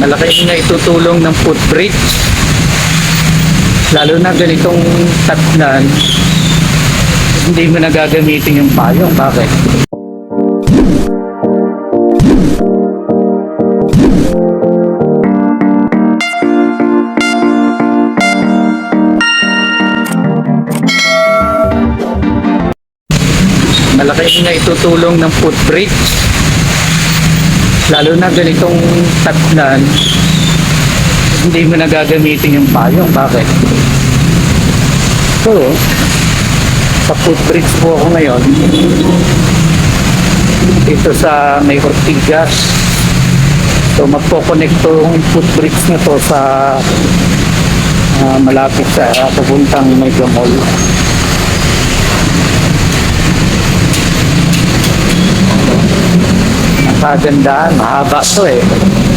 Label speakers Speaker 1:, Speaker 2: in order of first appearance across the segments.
Speaker 1: malaki na itutulong ng footbridge. Lalo na ganitong tatlan, hindi mo na gagamitin yung payong. Bakit? Malaki na itutulong ng footbridge. Lalo na ganitong tatlan, hindi mo na gagamitin yung payong. Bakit? So, sa footbridge po ako ngayon. Dito sa may Ortigas. So, magpo-connect to yung footbridge na to sa ah, malapit sa uh, papuntang Mega Mall. Napagandaan, mahaba to eh.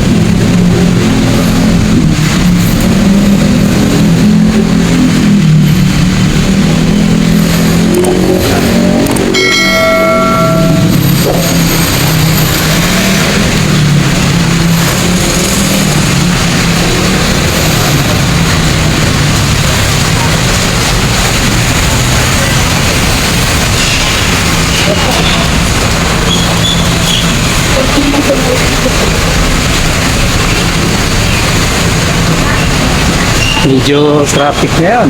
Speaker 1: Medyo traffic na